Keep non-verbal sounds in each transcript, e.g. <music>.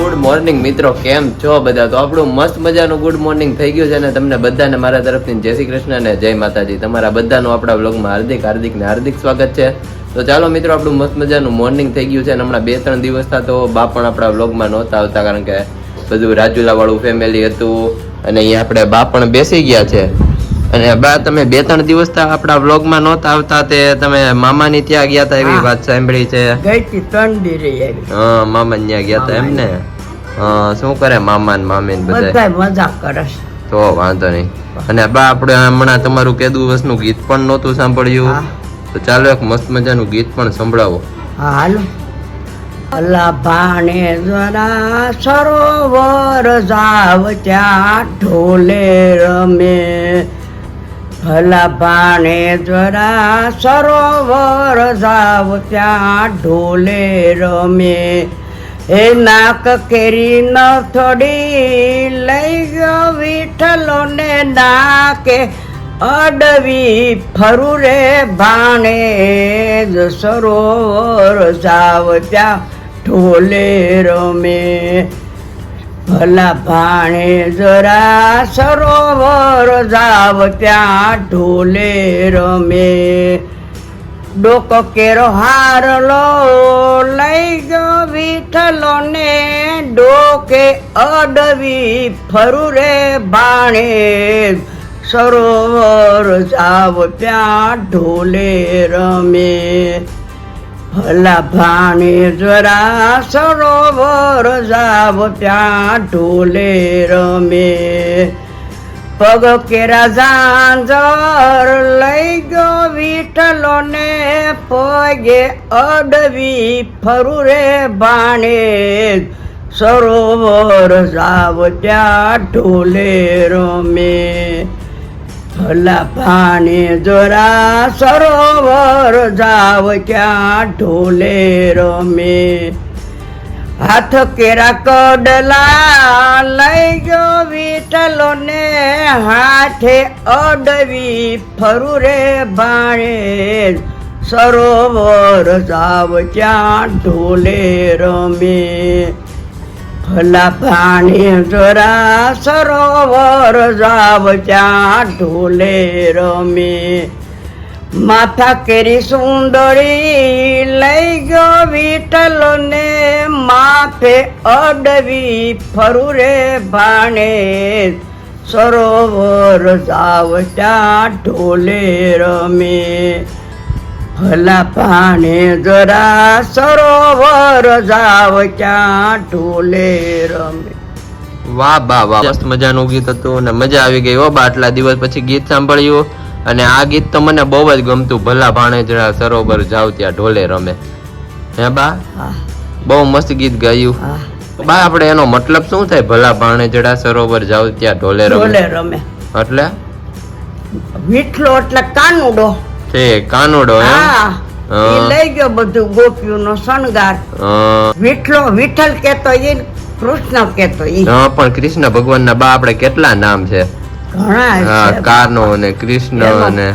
Good morning મિત્રો, કેમ છો બધા? તો આપણું મસ્ત મજાનું ગુડ મોર્નિંગ થઈ ગયું છે અને તમને બધાને મારા તરફથી જય શ્રી કૃષ્ણ અને જય માતાજી. તમારા બધાનું આપણા વ્લોગમાં હાર્દિક હાર્દિક ને હાર્દિક સ્વાગત છે. તો ચાલો મિત્રો, આપણું મસ્ત મજાનું મોર્નિંગ થઈ ગયું છે અને હમણાં બે ત્રણ દિવસ થા તો બા પણ આપણા બ્લોગમાં નહોતા આવતા કારણ કે બધું રાજુલા વાળું ફેમિલી હતું અને અહીંયા આપણે બા પણ બેસી ગયા છે. અને બા તમે બે ત્રણ દિવસ આપણા વ્લોગમાં નહોતા આવતા તે તમે મામાની ત્યાં ગયા હતા એવી વાત સાંભળી છે. ગઈ ત્રણ દી રહી આવી હા મામા ત્યાં ગયા હતા એમ ને હા શું કરે મામા ને મામી ને બધા બધા મજા કરે તો વાંધો નહીં. અને બા આપણે હમણાં તમારું કેદુ વર્ષનું ગીત પણ નહોતું સાંભળ્યું. તો ચાલો એક મસ્ત મજાનું ગીત પણ સંભળાવો. હાલો. અલા ભાણે જરા સરોવર જાવ ત્યાં ઢોલે રમે. ભલા ભાણે જરા સરોવર જાવ ત્યાં ઢોલે રમે. એ નાક કેરી ન થોડી લઈ ગયો વિઠ્ઠલો ને નાકે. અડવી ફરું રે ભાણે જ સરોવર જાવ ત્યાં ઢોલે રમે. ભલા ભાણે જરા સરોવર જાવ ત્યાં ઢોલે રમે. ડોકો કેરો હાર લો, લઈ ગયો વિઠલો ને ડોકે અડવી ફરું રે ભાણે સરોવર જાવ ત્યાં ઢોલે રમે. लाफानेश्वरा सरोवर जाब त्यहाँ ढोलेर मे. पगकेर जाँझरलाई गविठलो ने पगे अडवी फरुरे बाणे. सरोवर जाब त्यहाँ ढोलेर मे. ભલા પાને જરા સરોવર જાવ ક્યાં ઢોલે રમે. હાથ કેરા કડલા લઈ ગયો વિટલો ને હાથે અડવી ફરું રે ભાણે. સરોવર જાવ ક્યાં ઢોલે રમે. ભલા પાણી જરા સરોવર જાવ ત્યાં ઢોલે રમે. માથા કેરી સુંદરી લઈ ગયો વિઠ્ઠલો ને માથે અડવી ફરું રે ભાણે. સરોવર જાવ ત્યાં ઢોલે રમે. ભલા ભાણે જરા સરોવર જાવ ક્યાં ઢોલે રમે. વાહ બા વાહ. મસ્ત મજાનું ગીત હતું અને મજા આવી ગઈ હો. બા આટલા દિવસ પછી ગીત સાંભળ્યું અને આ ગીત તો મને બહુ જ ગમતું. ભલા ભાણે જરા સરોવર જાવ ત્યાં ઢોલે રમે. હે બા? બહુ મસ્ત ગીત ગાયું. બા આપણે એનો મતલબ શું થાય? ભલા ભાણે જરા સરોવર જાવ ત્યાં ઢોલે રમે. એટલે? વીઠલો એટલે કાનુડો. છે કાનુડો એમ. લઈ ગયો બધું ગોપીઓનો શણગાર. વિઠલો વિઠ્ઠલ કેતો એ કૃષ્ણ કેતો એ હા પણ કૃષ્ણ ભગવાનના બા આપણે કેટલા નામ છે? ઘણા. કારનો અને કૃષ્ણ અને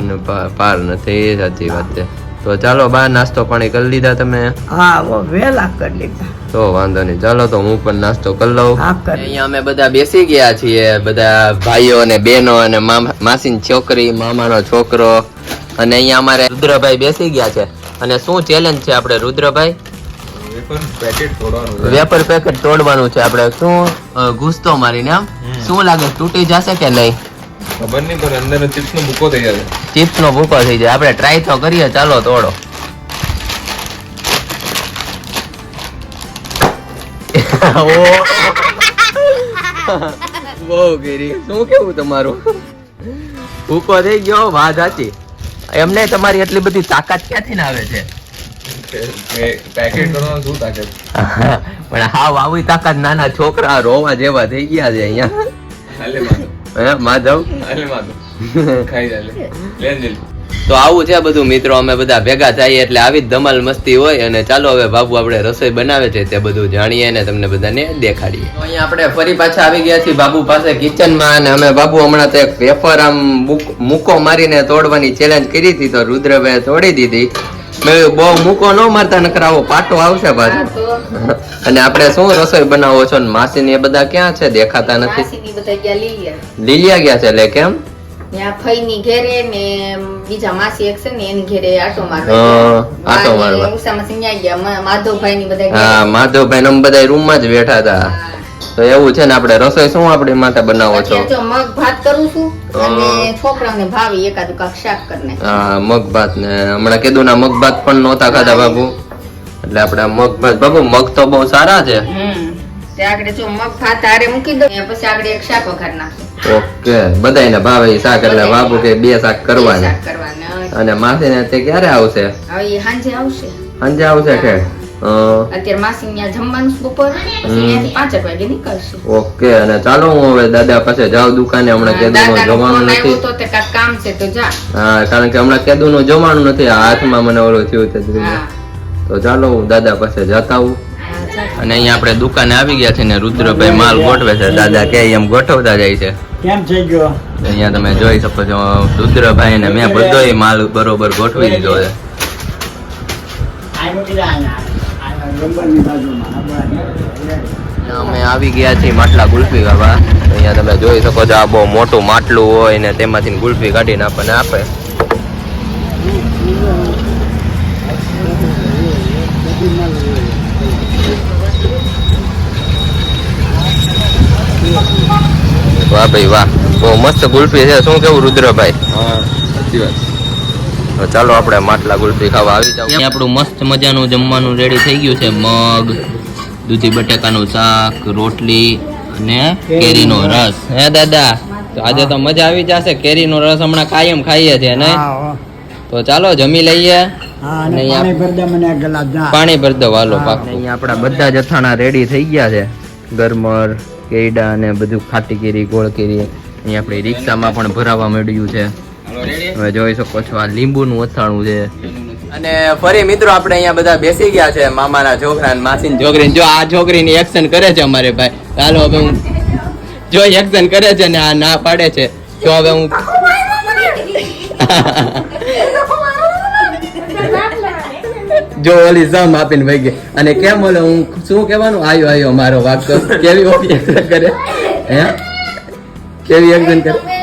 ને પાર નથી. સાચી વાત છે. તો ચાલો બા નાસ્તો પાણી કરી લીધા તમે? હા વેલા કરી લીધા. તો વાંધો નહીં. ચાલો તો હું પણ નાસ્તો કરી લઉં. અહીંયા અમે બધા બેસી ગયા છીએ. બધા ભાઈઓ અને બહેનો અને મામા- માસીની છોકરી મામાનો છોકરો અને અહીંયા અમારે રુદ્રભાઈ બેસી ગયા છે. અને શું ચેલેન્જ છે આપણે રુદ્રભાઈ? વેપર પેકેટ તોડવાનું છે. આપણે. શું ઘૂસતો મારીને આમ? શું લાગે તૂટી જશે કે નહીં? ખબર નહીં પણ અંદર ચિપ્સ નો ભૂકો થઈ જાય ચિપ્સ નો ભૂકો થઈ જાય. આપણે ટ્રાય તો કરીએ ચાલો તોડો. બહુ ગીરી. શું કેવું તમારું? ભૂકો થઈ ગયો વાત સાચી. એમને તમારી એટલી બધી તાકાત ક્યાંથી ના આવે છે? પણ હાવ આવી તાકાત નાના છોકરા રોવા જેવા થઈ ગયા છે અહીંયા. હે માધવ હાલે માધવ ખાઈ જાય લે. તો આવું છે બધું મિત્રો. અમે બધા ભેગા થઈએ એટલે આવી ધમાલ મસ્તી હોય અને ચાલો હવે બાબુ આપણે રસોઈ બનાવે છે તે બધું જાણીએ અને તમને બધાને દેખાડીએ. તો અહીંયા આપણે ફરી પાછા આવી ગયા છીએ બાબુ પાસે કિચનમાં અને અમે બાબુ હમણાં તો એક વેફર આમ મૂક- મૂકો મારીને તોડવાની ચેલેન્જ કરી હતી તો રુદ્રભાઈ તોડી દીધી. મેં બહુ મૂકો ન મારતા નકર આવો પાટો આવશે પાછો અને આપણે શું રસોઈ બનાવો છો ને? માસી ને બધા ક્યાં છે? દેખાતા નથી. બધા ગયા લીલિયા. લીલિયા ગયા છે એટલે કેમ? ત્યાં ફઈની ઘેરે ને બીજા માસી એક છે ને એની ઘેરે આટો મારવા. આંટો ને મારવા. ગયા માધવભાઈ ની બધા હા માધવભાઈ ને બધા રૂમમાં જ બેઠા હતા. તો એવું છે ને આપણે રસોઈ શું આપણી માટે બનાવો છો? મગ ભાત કરું છું અને છોકરાને ભાવે એકાદું કાક શાક કરીને. હા મગ ભાત ને. હમણાં કીધું ના મગ ભાત પણ નહોતા ખાધા બાબુ. એટલે આપણે મગ ભાત. બાબુ મગ તો બહુ સારા છે. હમ. આગળ જો મગ ભાત હારે મૂકી દો પછી આગળ એક શાક વઘાર નાખો ઓકે. બધાયને ભાવે શાક એટલે બાબુ કે બે શાક કરવાના. શાક કરવાના. અને માસીને તે ક્યારે આવશે? હવે સાંજે આવશે. સાંજે આવશે કે? અત્યારે માસી ત્યાં જમવાનું બપોર પછી પાંચ એક વાગે નીકળશું. ઓકે અને ચાલો હું હવે દાદા પાસે જાઉં દુકાને હમણાં કેદું જમવાનું નથી. તો તે કાક કામ છે તો જા. હા કારણ કે હમણાં કેદું નું જમવાનું નથી આ હાથમાં મને ઓલું થયું તે તો ચાલો હું દાદા પાસે જતા આવું. અને અહીંયા આપણે દુકાને આવી ગયા છે ને રુદ્રભાઈ માલ ગોઠવે છે દાદા કે એમ ગોઠવતા જાય છે. કેમ થઈ ગયો? અહીંયા તમે જોઈ શકો છો રુદ્રભાઈ ને મેં બધો માલ બરોબર ગોઠવી દીધો છે. અમે આવી ગયા છીએ માટલા ગુલ્ફી ખાવા. અહીંયા તમે જોઈ શકો છો આ બહુ મોટું માટલું હોય ને તેમાંથી ગુલ્ફી કાઢીને આપણને આપે. વાહ ભાઈ વાહ બહુ મસ્ત ગુલ્ફી છે. શું કેવું રુદ્રભાઈ? હા સાચી વાત. તો ચાલો આપણે માટલા ગુલ્ફી ખાવા આવી જાવ આપણું મસ્ત મજાનું જમવાનું રેડી થઈ ગયું છે. મગ દૂધી બટેકાનું શાક રોટલી અને કેરીનો રસ. હે દાદા? તો આજે તો મજા આવી જશે. કેરીનો રસ હમણાં કાયમ ખાઈએ છીએ ને તો ચાલો જમી લઈએ. પાણી ભરી દે મને એક ગ્લાસ જા. પાણી ભરી દો હાલો. અહીંયા આપણા બધા જથાણા રેડી થઈ ગયા છે. ગરમર કેડા અને બધું ખાટી કેરી ગોળ કેરી. અહીંયા આપણે રિક્ષામાં પણ ભરાવા મળ્યું છે. હવે જોઈ શકો છો આ લીંબુનું અથાણું છે. અને ફરી મિત્રો આપણે અહીંયા બધા બેસી ગયા છે મામાના છોકરા માસીની છોકરી જો આ છોકરીની એક્શન કરે છે અમારે ભાઈ. ચાલો હવે હું જો એક્શન કરે છે ને આ ના પાડે છે. તો હવે હું જો ઓલી સમ આપીને ભાઈ ગઈ. અને કેમ ઓલે હું શું કહેવાનું? આયો આયો મારો વાગ કેવી ઓપી એક્શન કરે? હે? કેવી એક્શન કરે?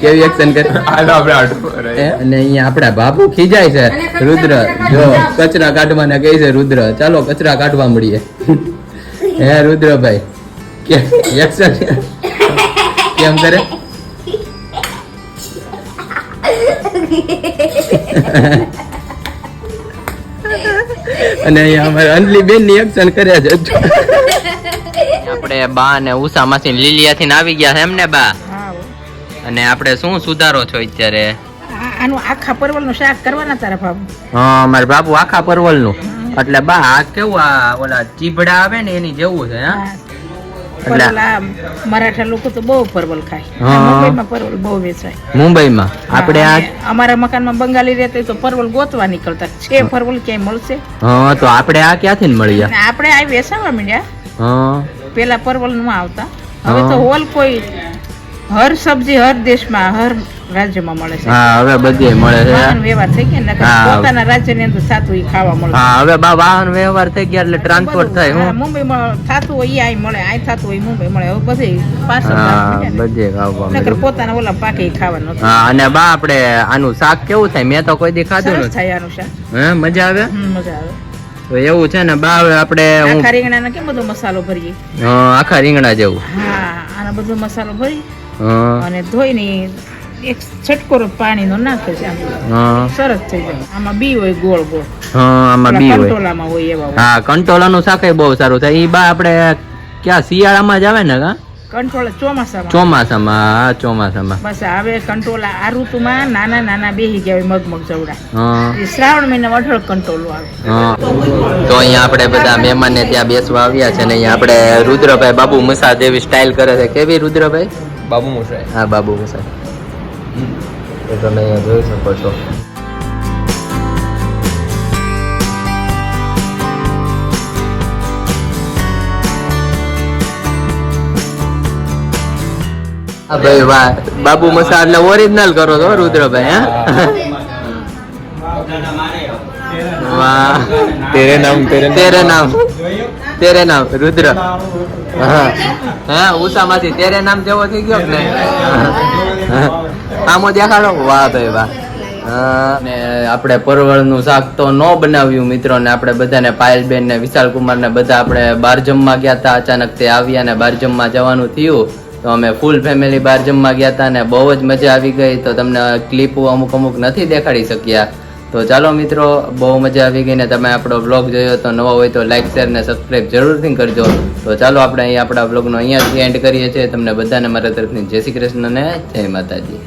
કેવી એક્શન કરે? હાલો આપણે? અને અહીંયા આપડા બાપુ ખીજાય છે. રુદ્ર જો કચરા કાઢવા ને કહે છે રુદ્ર. ચાલો કચરા કાઢવા મળીએ. <laughs> હે રુદ્રભાઈ? કે એક્શન કેમ કરે? <laughs> અને અહીંયા અમારે અંજલી બેનની એક્શન કર્યા છે. આપણે બા ને ઉષા માસી લીલિયા થી આવી ગયા છે એમને બા? અને આપણે શું સુધારો છો અત્યારે? આનું આખા પરવલનું શાક કરવાના તારા બાબુ હા મારા બાબુ આખા પરવલનું એટલે બા આ કેવું આ ઓલા ચીભડા આવે ને એની જેવું છે હા? હા. પરવલ આ મરાઠા લોકો તો બહુ પરવલ ખાય. મુંબઈમાં પરવલ બહુ વેચાય. મુંબઈમાં. આપણે આ અમારા મકાનમાં બંગાળી રહેતા તો પરવલ ગોતવા નીકળતા. છે પરવલ ક્યાંય મળશે? હા તો આપણે આ ક્યાંથી મળ્યા? અને આપણે આ વેચાવા માંડ્યા. હા. પેલા પરવલનું આવતા. હવે તો હોલ કોઈ હર સબ્જી હર દેશમાં હર રાજ્યમાં મળે છે. હા હવે બધે મળે છે. વાહન વ્યવહાર થઈ ગયા ને પોતાના રાજ્યની અંદર સાતું ઈ ખાવા મળે. હા હવે બા વાહન વ્યવહાર થઈ ગયા એટલે ટ્રાન્સપોર્ટ થાય હા, મુંબઈમાં થતું હોય ઈ મળે અહીં થતું હોય મુંબઈ મળે હવે બધે પાછળ હા. બધે ખાવા નકર. પોતાના ઓલા પાકે ખાવાનું હા અને બા આપણે આનું શાક કેવું થાય? મેં તો કોઈ દી ખાધું નથી. થાય આનું શાક. હે મજા આવે? મજા આવે. તો એવું છે ને બા હવે આપણે આખા રીંગણાનો કેમ બધો મસાલો ભરીએ? હા, આખા રીંગણા જેવું. હા આનો બધો મસાલો ભરી અને ધોઈને એક છટકોરો પાણીનો નાખે છે સરસ થઈ જાય. આમાં બી હોય ગોળ ગોળ. હા આમાં બી હોય. કંટોલામાં હોય એવા હા કંટોલાનું શાક બહુ સારું થાય. એ બા આપણે ક્યાં શિયાળામાં જ આવે ને કા? કંટોળા ચોમાસામાં. ચોમાસામાં હા ચોમાસામાં. બસ હવે આ ઋતુમાં નાના નાના બેહી ગયા જવડા. એ શ્રાવણ મહિનામાં અઢળ કંટોલું આવે. તો અહીંયા આપણે બધા મહેમાનને ત્યાં બેસવા આવ્યા છે ને અહીંયા આપણે રુદ્રભાઈ બાબુ મુસા જેવી સ્ટાઇલ કરે છે. કેવી રુદ્રભાઈ? બાબુ મુસાઈ. હા બાબુ મુસાઈ. એ તમે અહીંયા જોઈ શકો છો. ભાઈ વાહ. બાબુ મસા એટલે ઓરિજિનલ કરો છો રુદ્રભાઈ હા. વાહ. તેરે નામ તેરે નામ. તેરે નામ. તેરે નામ રુદ્ર. હા. હા ઉષામાંથી તેરે નામ જેવો થઈ ગયો ને આમો દેખાડો. વાહ ભાઈ વાહ. ને આપણે પરવળનું શાક તો ન બનાવ્યું મિત્રો ને આપણે બધાને પાયલબેન ને વિશાલ કુમાર ને બધા આપણે બાર જમવા ગયા હતા. અચાનક તે આવ્યા ને બાર જમવા જવાનું થયું. તો અમે ફૂલ ફેમિલી બાર જમવા ગયા હતા ને બહુ જ મજા આવી ગઈ. તો તમને ક્લિપ અમુક અમુક નથી દેખાડી શક્યા. તો ચાલો મિત્રો, બહુ મજા આવી ગઈ ને તમે આપણો બ્લોગ જોયો તો નવો હોય તો લાઇક શેર ને સબસ્ક્રાઈબ જરૂરથી કરજો. તો ચાલો આપણે અહીંયા આપણા બ્લોગનો અહીંયાથી એન્ડ કરીએ છીએ. તમને બધાને મારા તરફથી જય શ્રી કૃષ્ણ ને જય માતાજી.